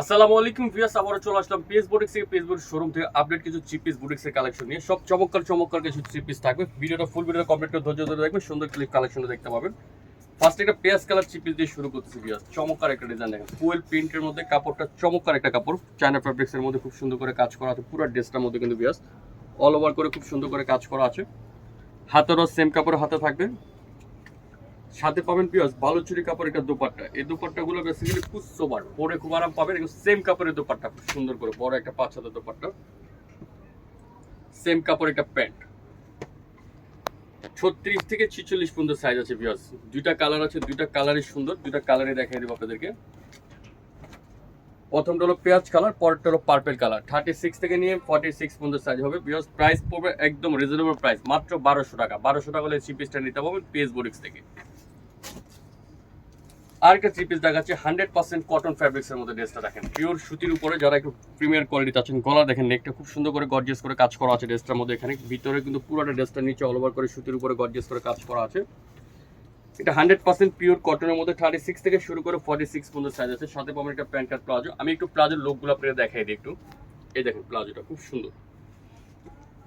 আসসালামু আলাইকুম ভিয়াস আবারও চলে আসলাম পেস বুটিক্স থেকে। পেস বুটিক্স শোরুম থেকে আপডেট কিছু চিপ পিস বুটিক্সের কালেকশন নিয়ে। সব চমৎকার চমৎকার কিছু চিপ পিস থাকবে। ভিডিওটা ফুল ভিডিওটা কমপ্লিট করে ধৈর্য ধরে দেখবেন, সুন্দর ক্লিপ কালেকশনটা দেখতে পাবেন। ফার্স্ট একটা পেঁয়াজ কালার চিপ পিস দিয়ে শুরু করতেছি ভিয়াস চমৎকার একটা ডিজাইন দেখেন। ফুয়েল প্রিন্টের মধ্যে, কাপড়টা চমৎকার একটা কাপড়। চায়না ফ্যাব্রিক্সের মধ্যে খুব সুন্দর করে কাজ করা আছে। পুরো ড্রেসটার মধ্যে কিন্তু ভিয়াস অল ওভার করে খুব সুন্দর করে কাজ করা আছে। হাতেরও সেম কাপড় হাতে থাকবে। সাথে পাবেন পিয়াস বালুচুরি কাপড় একটা দোপাট্টা। এই দোপাট্টাগুলো বেসিক্যালি সোবার পরে খুব আরাম পাবেন, এগুলো সেম কাপড়ের দোপাট্টা, খুব সুন্দর করে, বড় একটা পাঁচ হাজার দোপাট্টা। সেম কাপড় একটা প্যান্ট। ছত্রিশ থেকে ছিচল্লিশ পর্যন্ত সাইজ আছে পিয়াস দুইটা কালার আছে, দুইটা কালারই সুন্দর, দুইটা কালারই দেখাই দেবো আপনাদেরকে। প্রথমটা হলো পেঁয়াজ কালার পরেরটা হলো পার্পেল কালার থার্টি সিক্স থেকে নিয়ে ফর্টি সিক্স পর্যন্ত সাইজ হবে বিকজ প্রাইস পড়বে একদম রিজনেবল প্রাইস মাত্র বারোশো টাকা। বারোশো টাকা হলে পিসটা নিতে পারবেন পেস বোরিক্স থেকে। আর একটা থ্রি পিস দেখাচ্ছে হান্ড্রেড পার্সেন্ট কটন ফ্যাব্রিক্স এর মধ্যে ড্রেসটা দেখেন। পিওর সুতির উপরে যারা একটু প্রিমিয়ার কোয়ালিটি আছেন, গলা দেখেন নেকটা খুব সুন্দর করে গর্জিয়াস করে কাজ করা আছে ড্রেসটার মধ্যে এখানে। ভিতরে কিন্তু পুরোটা ড্রেসটা নিচে অল ওভার করে সুতির উপরে গর্জিয়াস করে কাজ করা আছে। এটা হান্ড্রেড পার্সেন্ট পিওর কটনের মধ্যে থার্টি সিক্স থেকে শুরু করে ফর্টি সিক্স পর্যন্ত সাইজ আছে। সাথে পাবেন একটা প্যান্ট কার্ড প্লাজো। আমি একটু প্লাজোর লোকগুলো আপনাদের দেখাই দিই একটু। এই দেখেন প্লাজোটা খুব সুন্দর।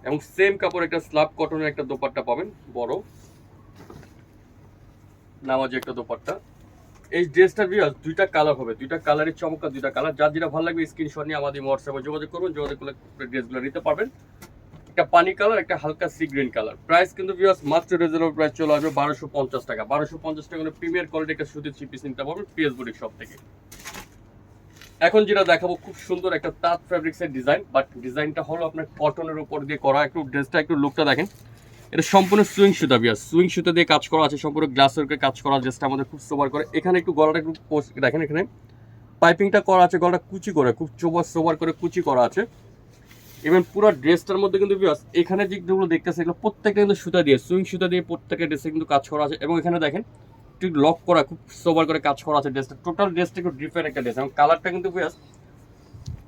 এবং সেম কাপড় একটা স্লাব কটনের একটা দোপাট্টা পাবেন, বড়। নামাজে একটা দোপাট্টা। এই ড্রেসটা বিয়াস দুইটা কালার হবে। দুইটা কালারের চমকা দুইটা কালার যার যেটা ভালো লাগবে স্ক্রিনশট নিয়ে আমাদের হোয়াটসঅ্যাপে যোগাযোগ করবেন যোগাযোগ করলে ড্রেসগুলো নিতে পারবেন। একটা পানি কালার একটা হালকা সি গ্রিন কালার প্রাইস কিন্তু বিয়াস মাত্র রিজনেবল প্রাইস চলে আসবে বারোশো পঞ্চাশ টাকা। বারোশো পঞ্চাশ টাকা হলে প্রিমিয়ার কোয়ালিটি একটা সুতির থ্রি পিস নিতে পারবেন পিএস বুটিক শপ থেকে। এখন যেটা দেখাবো, খুব সুন্দর একটা তাঁত ফ্যাব্রিক্সের ডিজাইন বাট ডিজাইনটা হলো আপনার কটনের উপর দিয়ে করা। একটু ড্রেসটা একটু লুকটা দেখেন। এটা সম্পূর্ণ সুইং সুতা বিয়াস সুইং সুতা দিয়ে কাজ করা আছে, সম্পূর্ণ গ্লাস ওয়ার্কে কাজ করা ড্রেসটা আমাদের খুব সোবার করে। এখানে একটু গলাটা একটু দেখেন এখানে। পাইপিংটা করা আছে, গলাটা কুচি করে, খুব চোবার সোবার করে কুচি করা আছে। ইভেন পুরো ড্রেসটার মধ্যে কিন্তু বিয়াস এখানে যেগুলো দেখতেছে এগুলো প্রত্যেকটা কিন্তু সুতা দিয়ে, সুইং সুতা দিয়ে প্রত্যেকটা ড্রেসে কিন্তু কাজ করা আছে। এবং এখানে দেখেন, একটু লক করা, খুব সোবার করে কাজ করা আছে ড্রেসটা টোটাল ড্রেসটা একটু ডিফারেন্ট একটা ড্রেস এবং কালারটা কিন্তু বিয়াস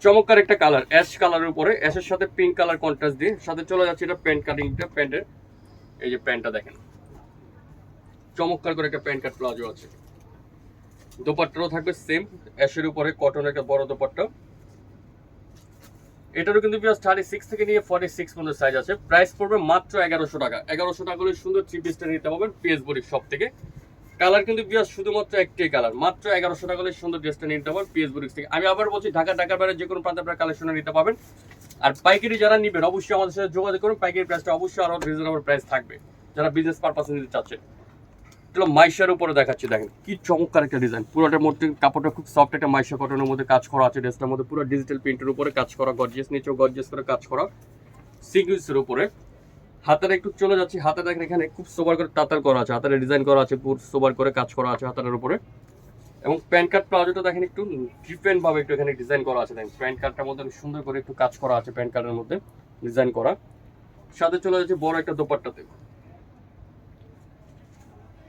চমৎকার একটা কালার অ্যাশ কালারের উপরে অ্যাশের সাথে পিঙ্ক কালার কন্ট্রাস্ট দিয়ে, সাথে চলে যাচ্ছে এটা প্যান্ট কাটিংটা প্যান্টের এই যে প্যান্টটা দেখেন। চমৎকার করে একটা প্যান্ট কাট প্লাজো আছে। দোপাট্টারও থাকবে সেম অ্যাশের উপরে কটন একটা বড় দোপাট্টা। এটারও কিন্তু থার্টি সিক্স থেকে নিয়ে ফর্টি সিক্স পর্যন্ত সাইজ আছে। প্রাইস পড়বে মাত্র এগারোশো টাকা। এগারোশো টাকা হলে সুন্দর থ্রি পিসটা নিতে পারবেন পিএস বডি সব থেকে। কালার কিন্তু পিয়াজ শুধুমাত্র একটাই কালার মাত্র এগারোশো টাকা হলে সুন্দর ড্রেসটা নিতে পারবেন পিএস বডি থেকে। আমি আবার বলছি, ঢাকা, ঢাকার বাইরে যে কোনো প্রান্তে আপনার কালেকশনে নিতে পাবেন আর পাইকারি যারা নেবেন, অবশ্যই আমাদের সাথে যোগাযোগ করুন। পাইকারি প্রাইসটা অবশ্যই আরও রিজনেবল প্রাইস থাকবে। যারা বিজনেস পারপাসে নিতে চাচ্ছেন এগুলো মাইশার উপরে দেখাচ্ছি, দেখেন। কি চমৎকার একটা ডিজাইন পুরোটার মধ্যে কাপড়টা খুব সফট একটা মাইশা কটনের মধ্যে কাজ করা আছে ড্রেসটার মধ্যে পুরো ডিজিটাল প্রিন্টের উপরে কাজ করা গর্জিয়াস নিচেও গর্জিয়াস করে কাজ করা। সিকুইন্সের উপরে। হাতের একটু চলে যাচ্ছি। দেখেন এখানে খুব সোবার করে তাতার করা আছে। হাতের ডিজাইন করা আছে, পুরো সোবার করে কাজ করা আছে হাতের উপরে। এবং প্যান কার্ড প্লাজোটা দেখেন একটু ডিফারেন্ট ভাবে একটু এখানে ডিজাইন করা আছে। দেখেন, প্যান কার্ডটার মধ্যে অনেক সুন্দর করে একটু কাজ করা আছে প্যান কার্ডের মধ্যে ডিজাইন করা। সাথে চলে যাচ্ছে বড় একটা দোপাট্টাতে।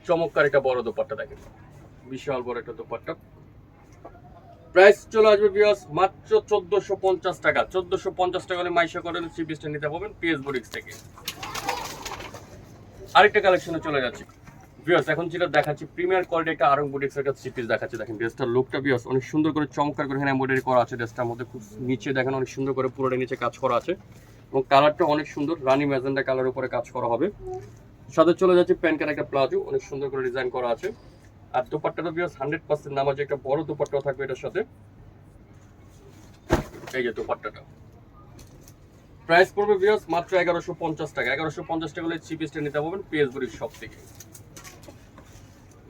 চমৎকার একটা বড় দোপাট্টা দেখেন। বিশাল বড় একটা দোপাট্টা। প্রাইস চলে আসবে বিয়াস মাত্র চোদ্দশো পঞ্চাশ টাকা। চোদ্দশো পঞ্চাশ টাকা হলে মাইশা করেন থ্রি পিসটা নিতে পারবেন পিএস বুরিক্স থেকে। আরেকটা কালেকশনে চলে যাচ্ছি। বিয়াস এখন যেটা দেখাচ্ছি প্রিমিয়ার কোয়ালিটি একটা আরং বুটিক্স একটা থ্রি পিস দেখাচ্ছি। দেখেন ড্রেসটার লুকটা বিয়াস অনেক সুন্দর করে চমৎকার করে এখানে এমব্রয়ডারি করা আছে ড্রেসটার মধ্যে, খুব নিচে দেখেন অনেক সুন্দর করে পুরোটা নিচে কাজ করা আছে। এবং কালারটা অনেক সুন্দর, রানি ম্যাজেন্ডা কালার উপরে কাজ করা হবে। সাথে চলে যাচ্ছে প্যান্ট কার একটা প্লাজো, অনেক সুন্দর করে ডিজাইন করা আছে। আর দোপাট্টাটা বিয়াস হান্ড্রেড পার্সেন্ট নামাজে একটা বড় দোপাট্টাও থাকবে এটার সাথে। এই যে দোপাট্টাটা। প্রাইস পড়বে বিয়াস মাত্র এগারোশো পঞ্চাশ টাকা। এগারোশো পঞ্চাশ টাকা হলে চিপিসটা নিতে পারবেন পিএস শপ থেকে।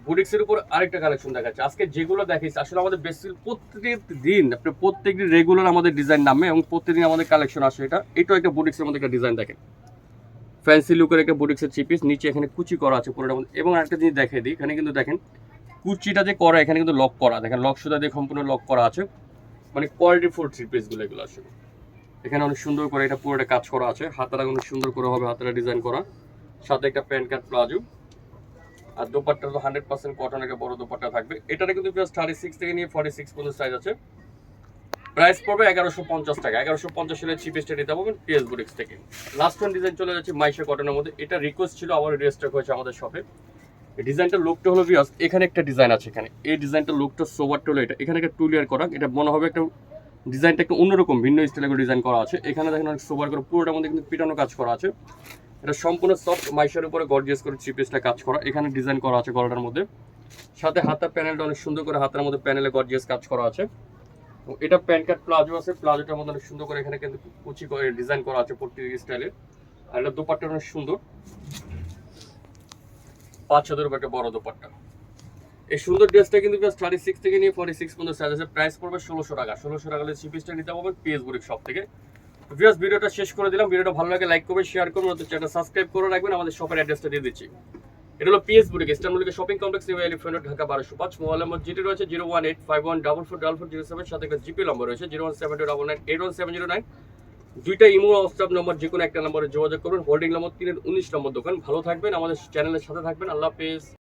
বুটিক্সের উপর আরেকটা কালেকশন দেখাচ্ছে। আজকে যেগুলো দেখাচ্ছি আসলে আমাদের বেশি প্রত্যেক দিন প্রত্যেক দিন রেগুলার আমাদের ডিজাইন নামে এবং প্রত্যেকদিন আমাদের কালেকশন আসে এটা। এটাও একটা বুটিক্সের মধ্যে একটা ডিজাইন দেখেন। ফ্যান্সি লুকের একটা বুটিক্সের চিপিস নিচে এখানে কুচি করা আছে পুরোটা এবং একটা জিনিস দেখাই দিই, এখানে কিন্তু দেখেন, কুচিটা যে করা, এখানে কিন্তু লক করা। দেখেন লক সুতা দিয়ে সম্পূর্ণ লক করা আছে। মানে কোয়ালিটি ফুল থ্রি পিসগুলো এগুলো আসলে। এখানে অনেক সুন্দর করে এটা পুরোটা কাজ করা আছে। হাতারা অনেক সুন্দর করে হবে হাতারা ডিজাইন করা। সাথে একটা প্যান্ট কাট প্লাজো। আর দোপাট্টা তো হান্ড্রেড পার্সেন্ট কটন একটা বড় দোপাট্টা থাকবে। এটাতে কিন্তু প্লাস থার্টি সিক্স থেকে নিয়ে ফর্টি সিক্স পর্যন্ত সাইজ আছে। প্রাইস পড়বে এগারোশো পঞ্চাশ টাকা। এগারোশো পঞ্চাশ হলে চিপেস্টে নিতে পারবেন পিএস বুটিক্স থেকে। লাস্ট ওয়ান ডিজাইন চলে যাচ্ছে মাইশা কটনের মধ্যে। এটা রিকোয়েস্ট ছিল, আবার রেজিস্টার হয়েছে আমাদের শপে এই ডিজাইনটার লুকটা হলো বিয়াস এখানে একটা ডিজাইন আছে এখানে। এই ডিজাইনটার লুকটা সোভারটা হলো এটা। এখানে একটা টুলিয়ার করা। এটা মনে হবে একটা ডিজাইনটা একটু অন্যরকম, ভিন্ন স্টাইলে ডিজাইন করা আছে। এখানে দেখেন অনেক সোভার করে, পুরোটার মধ্যে কিন্তু পিটানো কাজ করা আছে। এটা সম্পূর্ণ সফট মাইশার উপরে গর্জিয়াস করে থ্রি পিসটা কাজ করা। এখানে ডিজাইন করা আছে গলাটার মধ্যে। সাথে হাতার প্যানেলটা অনেক সুন্দর করে হাতের মধ্যে প্যানেলে গর্জিয়াস কাজ করা আছে। এটা প্যান্ট কাট প্লাজো আছে। প্লাজোটার মধ্যে অনেক সুন্দর করে এখানে কিন্তু কুচি করে ডিজাইন করা আছে প্রতি স্টাইলে আর এটা দোপাট্টা অনেক সুন্দর। পাঁচ হাজার উপর একটা বড় দোপাট্টা। এই সুন্দর ড্রেসটা কিন্তু থার্টি সিক্স থেকে নিয়ে ফর্টি সিক্স পর্যন্ত সাইজ আছে। প্রাইস পড়বে ষোলোশো টাকা। ষোলোশো টাকা হলে সিপিসটা নিতে পারবেন পিএস বুড়ির সব থেকে। ভিউয়ার্স ভিডিওটা শেষ করে দিলাম। ভিডিওটা ভালো লাগে লাইক করবেন শেয়ার করবেন, নতুন চ্যানেল সাবস্ক্রাইব করে রাখবেন। আমাদের শপের অ্যাড্রেসটা দিয়ে দিচ্ছি। এটা হলো পিএস বুড়ি eastern shopping complex new elephant Dhaka বারোশো পাঁচ। মোবাইল নম্বর যেটি রয়েছে zero one eight five one double four double four zero seven সাথে একটা জিপি নম্বর রয়েছে zero one seven two double nine eight one seven zero nine দুইটা imo WhatsApp number যে কোনো একটা নম্বরে যোগাযোগ করুন। হোল্ডিং নম্বর তিনের উনিশ নম্বর দোকান। ভালো থাকবেন, আমাদের চ্যানেলের সাথে থাকবেন। আল্লাহ হাফেজ।